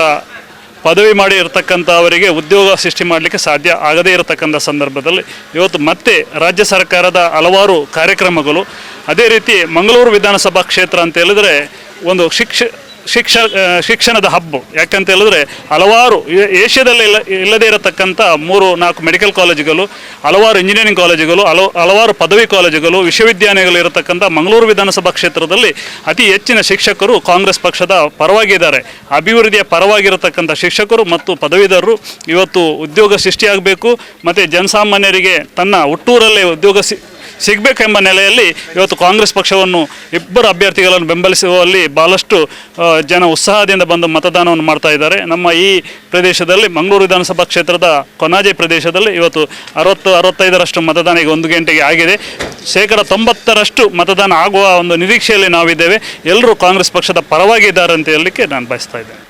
ಪದವಿ ಮಾಡಿ ಇರತಕ್ಕಂಥ ಅವರಿಗೆ ಉದ್ಯೋಗ ಸೃಷ್ಟಿ ಮಾಡಲಿಕ್ಕೆ ಸಾಧ್ಯ ಆಗದೇ ಇರತಕ್ಕಂಥ ಸಂದರ್ಭದಲ್ಲಿ ಇವತ್ತು ಮತ್ತೆ ರಾಜ್ಯ ಸರ್ಕಾರದ ಹಲವಾರು ಕಾರ್ಯಕ್ರಮಗಳು. ಅದೇ ರೀತಿ ಮಂಗಳೂರು ವಿಧಾನಸಭಾ ಕ್ಷೇತ್ರ ಅಂತ ಹೇಳಿದ್ರೆ ಒಂದು ಶಿಕ್ಷ ಶಿಕ್ಷ ಶಿಕ್ಷಣದ ಹಬ್ಬು. ಯಾಕಂತ ಹೇಳಿದ್ರೆ ಹಲವಾರು ಏಷ್ಯಾದಲ್ಲಿ ಇಲ್ಲ, ಇಲ್ಲದೇ ಇರತಕ್ಕಂಥ ಮೂರು, ನಾಲ್ಕು ಮೆಡಿಕಲ್ ಕಾಲೇಜುಗಳು, ಹಲವಾರು ಇಂಜಿನಿಯರಿಂಗ್ ಕಾಲೇಜುಗಳು ಹಲವು ಹಲವಾರು ಪದವಿ ಕಾಲೇಜುಗಳು ವಿಶ್ವವಿದ್ಯಾಲಯಗಳು ಇರತಕ್ಕಂಥ ಮಂಗಳೂರು ವಿಧಾನಸಭಾ ಕ್ಷೇತ್ರದಲ್ಲಿ ಅತಿ ಹೆಚ್ಚಿನ ಶಿಕ್ಷಕರು ಕಾಂಗ್ರೆಸ್ ಪಕ್ಷದ ಪರವಾಗಿದ್ದಾರೆ. ಅಭಿವೃದ್ಧಿಯ ಪರವಾಗಿರತಕ್ಕಂಥ ಶಿಕ್ಷಕರು ಮತ್ತು ಪದವೀಧರರು ಇವತ್ತು ಉದ್ಯೋಗ ಸೃಷ್ಟಿಯಾಗಬೇಕು. ಮತ್ತು ಜನಸಾಮಾನ್ಯರಿಗೆ ತನ್ನ ಹುಟ್ಟೂರಲ್ಲೇ ಉದ್ಯೋಗ ಸಿ ಸಿಗಬೇಕೆಂಬ ನೆಲೆಯಲ್ಲಿ ಇವತ್ತು ಕಾಂಗ್ರೆಸ್ ಪಕ್ಷವನ್ನು ಇಬ್ಬರು ಅಭ್ಯರ್ಥಿಗಳನ್ನು ಬೆಂಬಲಿಸುವಲ್ಲಿ ಭಾಳಷ್ಟು ಜನ ಉತ್ಸಾಹದಿಂದ ಬಂದು ಮತದಾನವನ್ನು ಮಾಡ್ತಾ ಇದ್ದಾರೆ. ನಮ್ಮ ಈ ಪ್ರದೇಶದಲ್ಲಿ, ಮಂಗಳೂರು ವಿಧಾನಸಭಾ ಕ್ಷೇತ್ರದ ಕೊನಾಜೆ ಪ್ರದೇಶದಲ್ಲಿ ಇವತ್ತು ಅರವತ್ತು, ಅರವತ್ತೈದರಷ್ಟು ಮತದಾನ ಈಗ ಒಂದು ಗಂಟೆಗೆ ಆಗಿದೆ. ಶೇಕಡ ತೊಂಬತ್ತರಷ್ಟು ಮತದಾನ ಆಗುವ ಒಂದು ನಿರೀಕ್ಷೆಯಲ್ಲಿ ನಾವಿದ್ದೇವೆ. ಎಲ್ಲರೂ ಕಾಂಗ್ರೆಸ್ ಪಕ್ಷದ ಪರವಾಗಿದ್ದಾರೆ ಅಂತ ಹೇಳಲಿಕ್ಕೆ ನಾನು ಬಯಸ್ತಾ ಇದ್ದೇನೆ.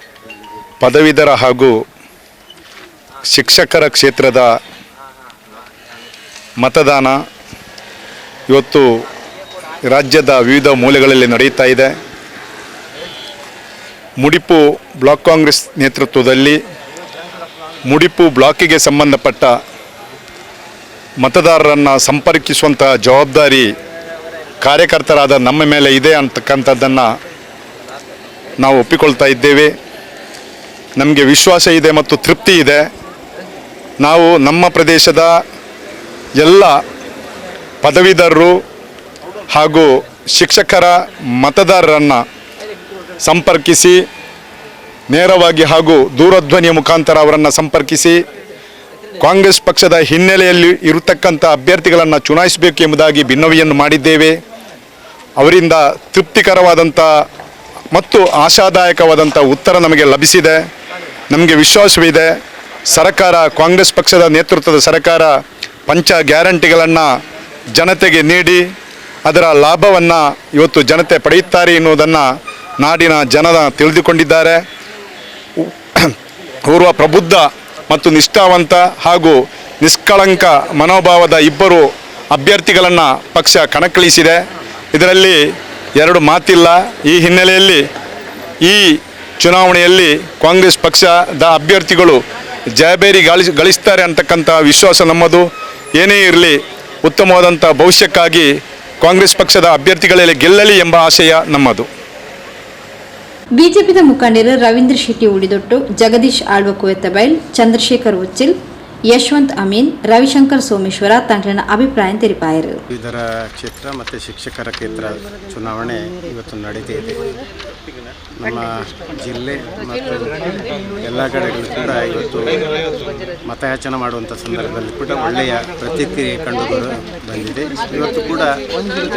ಪದವೀಧರ ಹಾಗೂ ಶಿಕ್ಷಕರ ಕ್ಷೇತ್ರದ ಮತದಾನ ಇವತ್ತು ರಾಜ್ಯದ ವಿವಿಧ ಮೂಲೆಗಳಲ್ಲಿ ನಡೆಯುತ್ತಾ ಇದೆ. ಮುಡಿಪು ಬ್ಲಾಕ್ ಕಾಂಗ್ರೆಸ್ ನೇತೃತ್ವದಲ್ಲಿ, ಮುಡಿಪು ಬ್ಲಾಕಿಗೆ ಸಂಬಂಧಪಟ್ಟ ಮತದಾರರನ್ನು ಸಂಪರ್ಕಿಸುವಂತಹ ಜವಾಬ್ದಾರಿ ಕಾರ್ಯಕರ್ತರಾದ ನಮ್ಮ ಮೇಲೆ ಇದೆ ಅಂತಕ್ಕಂಥದ್ದನ್ನು ನಾವು ಒಪ್ಪಿಕೊಳ್ತಾ ಇದ್ದೇವೆ. ನಮಗೆ ವಿಶ್ವಾಸ ಇದೆ ಮತ್ತು ತೃಪ್ತಿ ಇದೆ. ನಾವು ನಮ್ಮ ಪ್ರದೇಶದ ಎಲ್ಲ ಪದವೀಧರರು ಹಾಗೂ ಶಿಕ್ಷಕರ ಮತದಾರರನ್ನು ಸಂಪರ್ಕಿಸಿ, ನೇರವಾಗಿ ಹಾಗೂ ದೂರಧ್ವನಿಯ ಮುಖಾಂತರ ಅವರನ್ನು ಸಂಪರ್ಕಿಸಿ, ಕಾಂಗ್ರೆಸ್ ಪಕ್ಷದ ಹಿನ್ನೆಲೆಯಲ್ಲಿ ಇರತಕ್ಕಂಥ ಅಭ್ಯರ್ಥಿಗಳನ್ನು ಚುನಾಯಿಸಬೇಕು ಎಂಬುದಾಗಿ ಭಿನ್ನವಿಯನ್ನು ಮಾಡಿದ್ದೇವೆ. ಅವರಿಂದ ತೃಪ್ತಿಕರವಾದಂಥ ಮತ್ತು ಆಶಾದಾಯಕವಾದಂಥ ಉತ್ತರ ನಮಗೆ ಲಭಿಸಿದೆ. ನಮಗೆ ವಿಶ್ವಾಸವಿದೆ. ಸರ್ಕಾರ ಕಾಂಗ್ರೆಸ್ ಪಕ್ಷದ ನೇತೃತ್ವದ ಸರ್ಕಾರ ಪಂಚ ಗ್ಯಾರಂಟಿಗಳನ್ನು ಜನತೆಗೆ ನೀಡಿ ಅದರ ಲಾಭವನ್ನು ಇವತ್ತು ಜನತೆ ಪಡೆಯುತ್ತಾರೆ ಎನ್ನುವುದನ್ನು ನಾಡಿನ ಜನ ತಿಳಿದುಕೊಂಡಿದ್ದಾರೆ. ಪೂರ್ವ ಪ್ರಬುದ್ಧ ಮತ್ತು ನಿಷ್ಠಾವಂತ ಹಾಗೂ ನಿಷ್ಕಳಂಕ ಮನೋಭಾವದ ಇಬ್ಬರು ಅಭ್ಯರ್ಥಿಗಳನ್ನು ಪಕ್ಷ ಕಣಕ್ಕಿಳಿಸಿದೆ. ಇದರಲ್ಲಿ ಎರಡು ಮಾತಿಲ್ಲ. ಈ ಹಿನ್ನೆಲೆಯಲ್ಲಿ ಈ ಚುನಾವಣೆಯಲ್ಲಿ ಕಾಂಗ್ರೆಸ್ ಪಕ್ಷದ ಅಭ್ಯರ್ಥಿಗಳು ಜಯಬೇರಿ ಗಳಿಸ್, ಗಳಿಸ್ತಾರೆ ಅಂತಕ್ಕಂಥ ವಿಶ್ವಾಸ ನಮ್ಮದು. ಏನೇ ಇರಲಿ ಉತ್ತಮವಾದಂಥ ಭವಿಷ್ಯಕ್ಕಾಗಿ ಕಾಂಗ್ರೆಸ್ ಪಕ್ಷದ ಅಭ್ಯರ್ಥಿಗಳಲ್ಲಿ ಗೆಲ್ಲಲಿ ಎಂಬ ಆಶಯ ನಮ್ಮದು. ಬಿಜೆಪಿದ ಮುಖಂಡರು ರವೀಂದ್ರ ಶೆಟ್ಟಿ ಉಳಿದೊಟ್ಟು ಜಗದೀಶ್ ಆಳ್ವ ಕುವೆತ್ತಬೈಲ್ ಚಂದ್ರಶೇಖರ್ ಉಚ್ಚಿಲ್ ಯಶವಂತ್ ಅಮೀನ್, ರವಿಶಂಕರ್ ಸೋಮೇಶ್ವರ ತಂಡನ ಅಭಿಪ್ರಾಯ ತೆರಿಪಾಯರು ಇದರ ಕ್ಷೇತ್ರ ಮತ್ತು ಶಿಕ್ಷಕರ ಕ್ಷೇತ್ರ ಚುನಾವಣೆ ಇವತ್ತು ನಡೀತಿದೆ ನಮ್ಮ ಜಿಲ್ಲೆ ಮತ್ತು ಎಲ್ಲ ಕಡೆಗಳು ಕೂಡ ಇವತ್ತು ಮತಯಾಚನೆ ಮಾಡುವಂಥ ಸಂದರ್ಭದಲ್ಲಿ ಕೂಡ ಒಳ್ಳೆಯ ಪ್ರತಿಕ್ರಿಯೆ ಕಂಡು ಬಂದಿದೆ. ಇವತ್ತು ಕೂಡ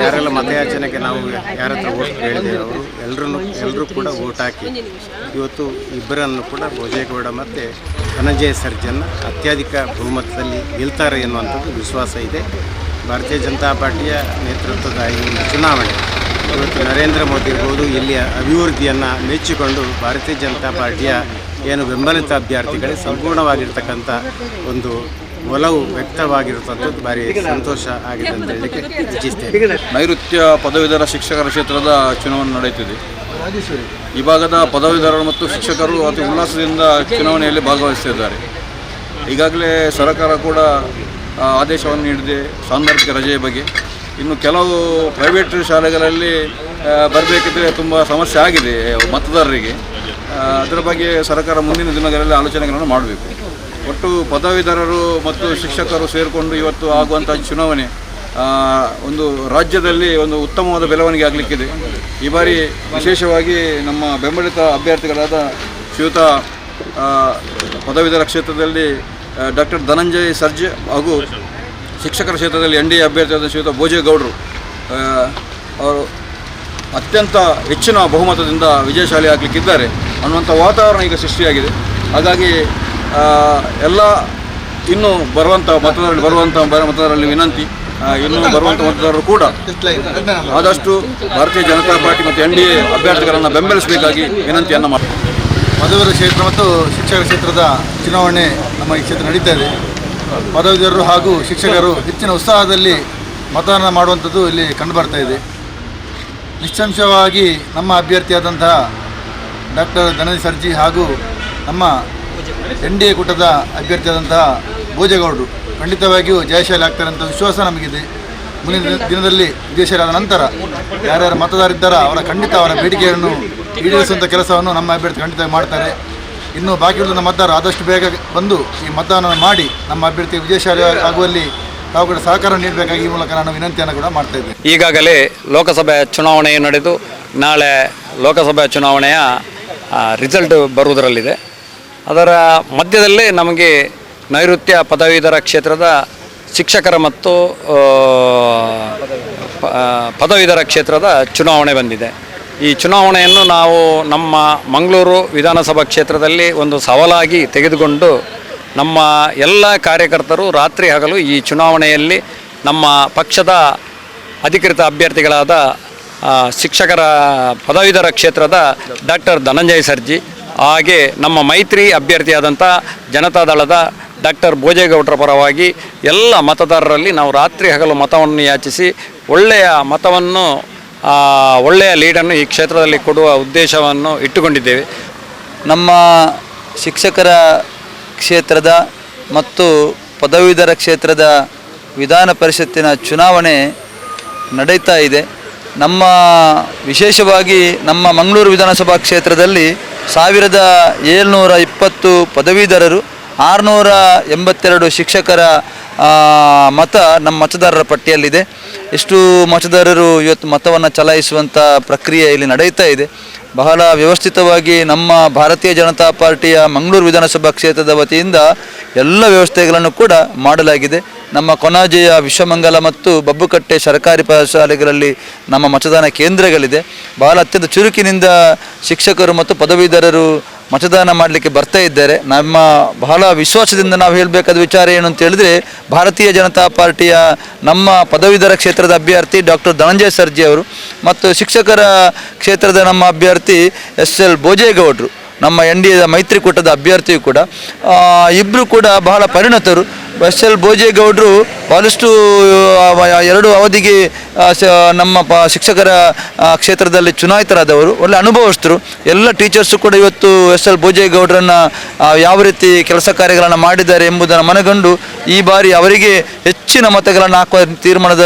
ಯಾರೆಲ್ಲ ಮತಯಾಚನೆಗೆ ನಾವು ಯಾರ ಹತ್ರ ಓಟ್ ಕೇಳಿದ್ದೇವೆ ಅವರು ಎಲ್ಲರೂ ಎಲ್ಲರೂ ಕೂಡ ಓಟ್ ಹಾಕಿ ಇವತ್ತು ಇಬ್ಬರನ್ನು ಕೂಡ ಭೋಜೇಗೌಡ ಮತ್ತು ಧನಂಜಯ ಸರ್ಜನ್ ಅತ್ಯಧಿಕ ಬಹುಮತದಲ್ಲಿ ಗೆಲ್ತಾರೆ ಎನ್ನುವಂಥದ್ದು ವಿಶ್ವಾಸ ಇದೆ. ಭಾರತೀಯ ಜನತಾ ಪಾರ್ಟಿಯ ನೇತೃತ್ವದ ಈ ಒಂದು ಚುನಾವಣೆ ಇವತ್ತು ನರೇಂದ್ರ ಮೋದಿ ಇರ್ಬೋದು, ಇಲ್ಲಿಯ ಅಭಿವೃದ್ಧಿಯನ್ನು ಮೆಚ್ಚಿಕೊಂಡು ಭಾರತೀಯ ಜನತಾ ಪಾರ್ಟಿಯ ಏನು ಬೆಂಬಲಿತ ಅಭ್ಯರ್ಥಿಗಳೇ ಸಂಪೂರ್ಣವಾಗಿರ್ತಕ್ಕಂಥ ಒಂದು ಒಲವು ವ್ಯಕ್ತವಾಗಿರುವಂಥದ್ದು, ಭಾರಿ ಸಂತೋಷ ಆಗಿದೆ ಅಂತ ಹೇಳಲಿಕ್ಕೆ ಇಚ್ಛಿಸ್ತೇನೆ. ನೈಋತ್ಯ ಪದವೀಧರ ಶಿಕ್ಷಕರ ಕ್ಷೇತ್ರದ ಚುನಾವಣೆ ನಡೆಯುತ್ತಿದೆ. ಈ ಭಾಗದ ಪದವೀಧರರು ಮತ್ತು ಶಿಕ್ಷಕರು ಅತಿ ಉಲ್ಲಾಸದಿಂದ ಚುನಾವಣೆಯಲ್ಲಿ ಭಾಗವಹಿಸುತ್ತಿದ್ದಾರೆ ಈಗಾಗಲೇ ಸರ್ಕಾರ ಕೂಡ ಆದೇಶವನ್ನು ನೀಡಿದೆ ಸಾಂದರ್ಭಿಕ ರಜೆಯ ಬಗ್ಗೆ. ಇನ್ನು ಕೆಲವು ಪ್ರೈವೇಟ್ ಶಾಲೆಗಳಲ್ಲಿ ಬರಬೇಕಿದ್ರೆ ತುಂಬ ಸಮಸ್ಯೆ ಆಗಿದೆ ಮತದಾರರಿಗೆ. ಅದರ ಬಗ್ಗೆ ಸರ್ಕಾರ ಮುಂದಿನ ದಿನಗಳಲ್ಲಿ ಆಲೋಚನೆಗಳನ್ನು ಮಾಡಬೇಕು. ಒಟ್ಟು ಪದವೀಧರರು ಮತ್ತು ಶಿಕ್ಷಕರು ಸೇರಿಕೊಂಡು ಇವತ್ತು ಆಗುವಂಥ ಚುನಾವಣೆ ಒಂದು ರಾಜ್ಯದಲ್ಲಿ ಒಂದು ಉತ್ತಮವಾದ ಬೆಳವಣಿಗೆ ಆಗಲಿಕ್ಕಿದೆ. ಈ ಬಾರಿ ವಿಶೇಷವಾಗಿ ನಮ್ಮ ಬೆಂಬಲಿತ ಅಭ್ಯರ್ಥಿಗಳಾದ ಶ್ರೀಯುತ ಪದವೀಧರ ಕ್ಷೇತ್ರದಲ್ಲಿ ಡಾಕ್ಟರ್ ಧನಂಜಯ್ ಸರ್ಜೆ ಹಾಗೂ ಶಿಕ್ಷಕರ ಕ್ಷೇತ್ರದಲ್ಲಿ ಎನ್ ಡಿ ಎ ಅಭ್ಯರ್ಥಿಯಾದ ಶ್ರೀಯುತ ಭೋಜೇಗೌಡರು ಅವರು ಅತ್ಯಂತ ಹೆಚ್ಚಿನ ಬಹುಮತದಿಂದ ವಿಜಯಶಾಲಿ ಆಗಲಿಕ್ಕಿದ್ದಾರೆ ಅನ್ನುವಂಥ ವಾತಾವರಣ ಈಗ ಸೃಷ್ಟಿಯಾಗಿದೆ. ಹಾಗಾಗಿ ಎಲ್ಲ ಇನ್ನೂ ಬರುವಂಥ ಮತದಾರರಲ್ಲಿ ಬರುವಂಥ ಬರ, ಮತದಾರರಲ್ಲಿ ವಿನಂತಿ ಇನ್ನೂ ಬರುವಂಥ ಮತದಾರರು ಕೂಡ ಆದಷ್ಟು ಭಾರತೀಯ ಜನತಾ ಪಾರ್ಟಿ ಮತ್ತು ಎನ್ ಡಿ ಎ ಅಭ್ಯರ್ಥಿಗಳನ್ನು ಬೆಂಬಲಿಸಬೇಕಾಗಿ ವಿನಂತಿಯನ್ನು ಮಾಡಿ ಪದವೀಧರ ಕ್ಷೇತ್ರ ಮತ್ತು ಶಿಕ್ಷಕರ ಕ್ಷೇತ್ರದ ಚುನಾವಣೆ ನಮ್ಮ ಈ ಕ್ಷೇತ್ರ ನಡೀತಾ ಇದೆ. ಪದವೀಧರರು ಹಾಗೂ ಶಿಕ್ಷಕರು ಹೆಚ್ಚಿನ ಉತ್ಸಾಹದಲ್ಲಿ ಮತದಾನ ಮಾಡುವಂಥದ್ದು ಇಲ್ಲಿ ಕಂಡುಬರ್ತಾ ಇದೆ. ನಿಸ್ಸಂಶಯವಾಗಿ ನಮ್ಮ ಅಭ್ಯರ್ಥಿಯಾದಂತಹ ಡಾಕ್ಟರ್ ಧನಂಜಯ ಸರ್ಜಿ ಹಾಗೂ ನಮ್ಮ ಎನ್ ಡಿ ಎ ಕೂಟದ ಅಭ್ಯರ್ಥಿಯಾದಂತಹ ಭೋಜೇಗೌಡರು ಖಂಡಿತವಾಗಿಯೂ ಜಯಶಾಲಿ ಅಂತ ವಿಶ್ವಾಸ ನಮಗಿದೆ. ಮುಂದಿನ ದಿನದಲ್ಲಿ ಆದ ನಂತರ ಯಾರ್ಯಾರು ಮತದಾರಿದ್ದಾರ ಅವರ ಖಂಡಿತ ಅವರ ಬೇಡಿಕೆಯನ್ನು ಈಡೇರಿಸುವಂಥ ಕೆಲಸವನ್ನು ನಮ್ಮ ಅಭ್ಯರ್ಥಿ ಖಂಡಿತ ಮಾಡ್ತಾರೆ. ಇನ್ನು ಬಾಕಿ ಉಳಿದ ಮತದಾರರು ಆದಷ್ಟು ಬೇಗ ಬಂದು ಈ ಮತದಾನ ಮಾಡಿ ನಮ್ಮ ಅಭ್ಯರ್ಥಿ ವಿಜಯಶಾಲಿ ಆಗುವಲ್ಲಿ ತಾವು ಕೂಡ ಸಹಕಾರ ನೀಡಬೇಕಾಗಿ ಈ ಮೂಲಕ ನಾನು ವಿನಂತಿಯನ್ನು ಕೂಡ ಮಾಡ್ತಾ ಇದ್ದೇನೆ. ಈಗಾಗಲೇ ಲೋಕಸಭೆ ಚುನಾವಣೆ ನಡೆದು ನಾಳೆ ಲೋಕಸಭೆ ಚುನಾವಣೆಯ ರಿಸಲ್ಟ್ ಬರುವುದರಲ್ಲಿದೆ. ಅದರ ಮಧ್ಯದಲ್ಲೇ ನಮಗೆ ನೈಋತ್ಯ ಪದವೀಧರ ಕ್ಷೇತ್ರದ ಶಿಕ್ಷಕರ ಮತ್ತು ಪದವೀಧರ ಕ್ಷೇತ್ರದ ಚುನಾವಣೆ ಬಂದಿದೆ. ಈ ಚುನಾವಣೆಯನ್ನು ನಾವು ನಮ್ಮ ಮಂಗಳೂರು ವಿಧಾನಸಭಾ ಕ್ಷೇತ್ರದಲ್ಲಿ ಒಂದು ಸವಾಲಾಗಿ ತೆಗೆದುಕೊಂಡು ನಮ್ಮ ಎಲ್ಲ ಕಾರ್ಯಕರ್ತರು ರಾತ್ರಿ ಹಗಲು ಈ ಚುನಾವಣೆಯಲ್ಲಿ ನಮ್ಮ ಪಕ್ಷದ ಅಧಿಕೃತ ಅಭ್ಯರ್ಥಿಗಳಾದ ಶಿಕ್ಷಕರ, ಪದವೀಧರ ಕ್ಷೇತ್ರದ ಡಾಕ್ಟರ್ ಧನಂಜಯ ಸರ್ಜಿ, ಹಾಗೆ ನಮ್ಮ ಮೈತ್ರಿ ಅಭ್ಯರ್ಥಿಯಾದಂಥ ಜನತಾದಳದ ಡಾಕ್ಟರ್ ಭೋಜೇಗೌಡರ ಪರವಾಗಿ ಎಲ್ಲ ಮತದಾರರಲ್ಲಿ ನಾವು ರಾತ್ರಿ ಹಗಲು ಮತವನ್ನು ಯಾಚಿಸಿ ಒಳ್ಳೆಯ ಮತವನ್ನು ಒಳ್ಳೆಯ ಲೀಡನ್ನು ಈ ಕ್ಷೇತ್ರದಲ್ಲಿ ಕೊಡುವ ಉದ್ದೇಶವನ್ನು ಇಟ್ಟುಕೊಂಡಿದ್ದೇವೆ. ನಮ್ಮ ಶಿಕ್ಷಕರ ಕ್ಷೇತ್ರದ ಮತ್ತು ಪದವೀಧರ ಕ್ಷೇತ್ರದ ವಿಧಾನ ಪರಿಷತ್ತಿನ ಚುನಾವಣೆ ನಡೀತಾ ಇದೆ. ನಮ್ಮ, ವಿಶೇಷವಾಗಿ ನಮ್ಮ ಮಂಗಳೂರು ವಿಧಾನಸಭಾ ಕ್ಷೇತ್ರದಲ್ಲಿ ಸಾವಿರದ ಏಳ್ನೂರ ಇಪ್ಪತ್ತು ಪದವೀಧರರು, ಆರುನೂರ ಎಂಬತ್ತೆರಡು ಶಿಕ್ಷಕರ ಮತ ನಮ್ಮ ಮತದಾರರ ಪಟ್ಟಿಯಲ್ಲಿದೆ. ಎಷ್ಟು ಮತದಾರರು ಇವತ್ತು ಮತವನ್ನು ಚಲಾಯಿಸುವಂಥ ಪ್ರಕ್ರಿಯೆ ಇಲ್ಲಿ ನಡೆಯುತ್ತಾ ಇದೆ. ಬಹಳ ವ್ಯವಸ್ಥಿತವಾಗಿ ನಮ್ಮ ಭಾರತೀಯ ಜನತಾ ಪಾರ್ಟಿಯ ಮಂಗಳೂರು ವಿಧಾನಸಭಾ ಕ್ಷೇತ್ರದ ವತಿಯಿಂದ ಎಲ್ಲ ವ್ಯವಸ್ಥೆಗಳನ್ನು ಕೂಡ ಮಾಡಲಾಗಿದೆ. ನಮ್ಮ ಕೊನಾಜೆಯ ವಿಶ್ವಮಂಗಲ ಮತ್ತು ಬಬ್ಬುಕಟ್ಟೆ ಸರ್ಕಾರಿ ಪಾಠಶಾಲೆಗಳಲ್ಲಿ ನಮ್ಮ ಮತದಾನ ಕೇಂದ್ರಗಳಿದೆ. ಬಹಳ ಅತ್ಯಂತ ಚುರುಕಿನಿಂದ ಶಿಕ್ಷಕರು ಮತ್ತು ಪದವೀಧರರು ಮತದಾನ ಮಾಡಲಿಕ್ಕೆ ಬರ್ತಾ ಇದ್ದಾರೆ. ನಮ್ಮ ಬಹಳ ವಿಶ್ವಾಸದಿಂದ ನಾವು ಹೇಳಬೇಕಾದ ವಿಚಾರ ಏನು ಅಂತ ಹೇಳಿದ್ರೆ, ಭಾರತೀಯ ಜನತಾ ಪಾರ್ಟಿಯ ನಮ್ಮ ಪದವೀಧರ ಕ್ಷೇತ್ರದ ಅಭ್ಯರ್ಥಿ ಡಾಕ್ಟರ್ ಧನಂಜಯ ಸರ್ಜಿ ಅವರು ಮತ್ತು ಶಿಕ್ಷಕರ ಕ್ಷೇತ್ರದ ನಮ್ಮ ಅಭ್ಯರ್ಥಿ ಎಸ್ ಎಲ್ ಭೋಜೇಗೌಡರು, ನಮ್ಮ ಎನ್ ಡಿ ಎದ ಮೈತ್ರಿಕೂಟದ ಅಭ್ಯರ್ಥಿಯು ಕೂಡ ಇಬ್ಬರು ಕೂಡ ಬಹಳ ಪರಿಣತರು. ಎಸ್ ಎಲ್ ಭೋಜೇಗೌಡರು ಆ, ಎರಡು ಅವಧಿಗೆ ನಮ್ಮ ಶಿಕ್ಷಕರ ಕ್ಷೇತ್ರದಲ್ಲಿ ಚುನಾಯಿತರಾದವರು ಒಳ್ಳೆ ಅನುಭವಸ್ಥರು. ಎಲ್ಲ ಟೀಚರ್ಸು ಕೂಡ ಇವತ್ತು ಎಸ್ ಎಲ್ ಭೋಜೇಗೌಡರನ್ನು ಯಾವ ರೀತಿ ಕೆಲಸ ಕಾರ್ಯಗಳನ್ನು ಮಾಡಿದ್ದಾರೆ ಎಂಬುದನ್ನು ಮನಗಂಡು ಈ ಬಾರಿ ಅವರಿಗೆ ಹೆಚ್ಚಿನ ಮತಗಳನ್ನು ಹಾಕುವ ತೀರ್ಮಾನದ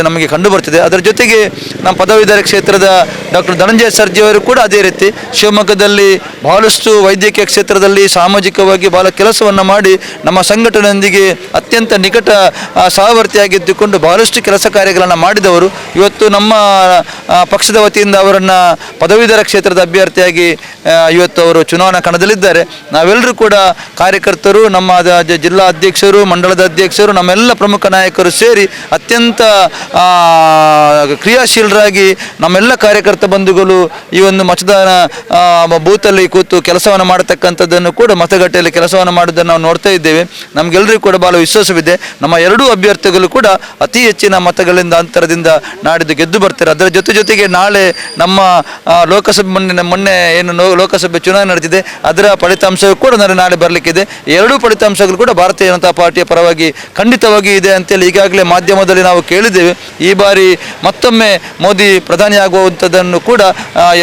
ನಮಗೆ ಕಂಡು ಬರ್ತಿದೆ ಅದರ ಜೊತೆಗೆ ನಮ್ಮ ಪದವೀಧರ ಕ್ಷೇತ್ರದ ಡಾಕ್ಟರ್ ಧನಂಜಯ ಸರ್ಜಿಯವರು ಕೂಡ ಅದೇ ರೀತಿ ಶಿವಮೊಗ್ಗದಲ್ಲಿ ಬಹಳಷ್ಟು ವೈದ್ಯಕೀಯ ಕ್ಷೇತ್ರದಲ್ಲಿ ಸಾಮಾಜಿಕವಾಗಿ ಬಹಳ ಕೆಲಸವನ್ನು ಮಾಡಿ ನಮ್ಮ ಸಂಘಟನೆಯೊಂದಿಗೆ ಅತ್ಯಂತ ನಿಕಟ ಸಹವರ್ತಿಯಾಗಿದ್ದುಕೊಂಡು ಬಹಳಷ್ಟು ಕೆಲಸ ಕಾರ್ಯಗಳನ್ನು ಮಾಡಿದವರು. ಇವತ್ತು ನಮ್ಮ ಪಕ್ಷದ ವತಿಯಿಂದ ಅವರನ್ನು ಪದವೀಧರ ಕ್ಷೇತ್ರದ ಅಭ್ಯರ್ಥಿಯಾಗಿ ಇವತ್ತು ಅವರು ಚುನಾವಣಾ ಕಣದಲ್ಲಿದ್ದಾರೆ. ನಾವೆಲ್ಲರೂ ಕೂಡ ಕಾರ್ಯಕರ್ತರು, ನಮ್ಮ ಜಿಲ್ಲಾ ಅಧ್ಯಕ್ಷರು, ಮಂಡಲದ ಅಧ್ಯಕ್ಷರು, ನಮ್ಮೆಲ್ಲ ಪ್ರಮುಖ ನಾಯಕರು ಸೇರಿ ಅತ್ಯಂತ ಕ್ರಿಯಾಶೀಲರಾಗಿ ನಮ್ಮೆಲ್ಲ ಕಾರ್ಯಕರ್ತ ಬಂಧುಗಳು ಈ ಒಂದು ಮತದಾನ ಬೂತಲ್ಲಿ ಕೂತು ಕೆಲಸವನ್ನು ಮಾಡತಕ್ಕಂಥದ್ದನ್ನು ಕೂಡ ಮತಗಟ್ಟೆಯಲ್ಲಿ ಕೆಲಸವನ್ನು ಮಾಡೋದನ್ನು ನಾವು ನೋಡ್ತಾ ಇದ್ದೇವೆ. ನಮಗೆಲ್ಲರಿಗೂ ಕೂಡ ಬಹಳ ವಿಶ್ವಾಸವಿದೆ. ನಮ್ಮ ಎರಡೂ ಅಭ್ಯರ್ಥಿಗಳು ಕೂಡ ಅತಿ ಹೆಚ್ಚಿನ ಮತಗಳಿಂದ, ಅಂತರದಿಂದ ನಾಡಿದ್ದು ಗೆದ್ದು ಬರ್ತಾರೆ. ಅದರ ಜೊತೆ ಜೊತೆಗೆ ನಾಳೆ ನಮ್ಮ ಲೋಕಸಭೆ ಮೊನ್ನೆ ಮೊನ್ನೆ ಏನು ಲೋಕಸಭೆ ಚುನಾವಣೆ ನಡೆದಿದೆ. ಅದರ ಫಲಿತಾಂಶವೂ ಕೂಡ ನಾಳೆ ನಾಳೆ ಬರಲಿಕ್ಕಿದೆ. ಎರಡೂ ಫಲಿತಾಂಶಗಳು ಕೂಡ ಭಾರತೀಯ ಜನತಾ ಪಾರ್ಟಿಯ ಪರವಾಗಿ ಖಂಡಿತವಾಗಿ ಇದೆ ಅಂತೇಳಿ ಈಗಾಗಲೇ ಮಾಧ್ಯಮದಲ್ಲಿ ನಾವು ಕೇಳಿದ್ದೇವೆ. ಈ ಬಾರಿ ಮತ್ತೊಮ್ಮೆ ಮೋದಿ ಪ್ರಧಾನಿಯಾಗುವಂಥದ್ದನ್ನು ಕೂಡ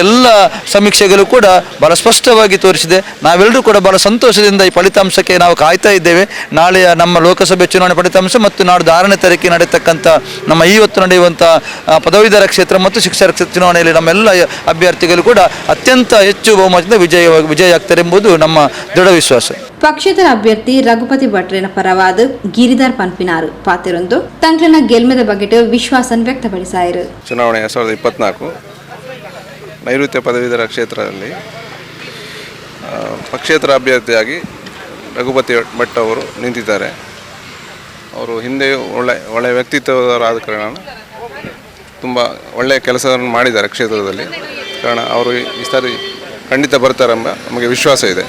ಎಲ್ಲ ಸಮೀಕ್ಷೆಗಳು ಕೂಡ ಬಹಳ ಸ್ಪಷ್ಟವಾಗಿ ತೋರಿಸಿದೆ. ನಾವೆಲ್ಲರೂ ಕೂಡ ಬಹಳ ಸಂತೋಷದಿಂದ ಈ ಫಲಿತಾಂಶಕ್ಕೆ ನಾವು ಕಾಯ್ತಾ ಇದ್ದೇವೆ. ನಾಳೆಯ ನಮ್ಮ ಲೋಕಸಭೆ ಚುನಾವಣೆ ಫಲಿತಾಂಶ ಮತ್ತು ನಾಡು ಧಾರಣೆ ತಾರೀಕಿಗೆ ನಡೆಯತಕ್ಕಂಥ ನಮ್ಮ ಇವತ್ತು ನಡೆಯುವಂಥ ಪದವೀಧರ ಕ್ಷೇತ್ರ ಮತ್ತು ಶಿಕ್ಷಕ ಕ್ಷೇತ್ರ ಚುನಾವಣೆಯಲ್ಲಿ ನಮ್ಮೆಲ್ಲ ಅಭ್ಯರ್ಥಿಗಳು ಕೂಡ ಅತ್ಯಂತ ಹೆಚ್ಚು ಬಹುಮತದಿಂದ ವಿಜಯ ವಿಜಯ ಆಗ್ತಾರೆ ಎಂಬುದು ನಮ್ಮ ದೃಢ ವಿಶ್ವಾಸ. ಪಕ್ಷದ ಅಭ್ಯರ್ಥಿ ರಘುಪತಿ ಭಟ್ರೇನ ಪರವಾದ ಗಿರಿಧರ್ ಪನ್ಪಿನಾರು. ಪಾತಿರೊಂದು ತಂಕ್ಲನ ಗೆಲ್ಮೆದ ಬಗ್ಗೆ ವಿಶ್ವಾಸ ವ್ಯಕ್ತಪಡಿಸಾಯರು. ಚುನಾವಣೆ ಎರಡು ಸಾವಿರದ ಇಪ್ಪತ್ನಾಲ್ಕು ನೈಋತ್ಯ ಪದವೀಧರ ಕ್ಷೇತ್ರದಲ್ಲಿ ಪಕ್ಷೇತರ ಅಭ್ಯರ್ಥಿಯಾಗಿ ರಘುಪತಿ ಭಟ್ ಅವರು ನಿಂತಿದ್ದಾರೆ. ಅವರು ಹಿಂದೆ ಒಳ್ಳೆ ಒಳ್ಳೆಯ ವ್ಯಕ್ತಿತ್ವದವರಾದ ಕಾರಣ ತುಂಬ ಒಳ್ಳೆಯ ಕೆಲಸವನ್ನು ಮಾಡಿದ್ದಾರೆ ಕ್ಷೇತ್ರದಲ್ಲಿ. ಕಾರಣ ಅವರು ಈ ಸಾರಿ ಖಂಡಿತ ಬರ್ತಾರೆಂಬ ನಮಗೆ ವಿಶ್ವಾಸ ಇದೆ.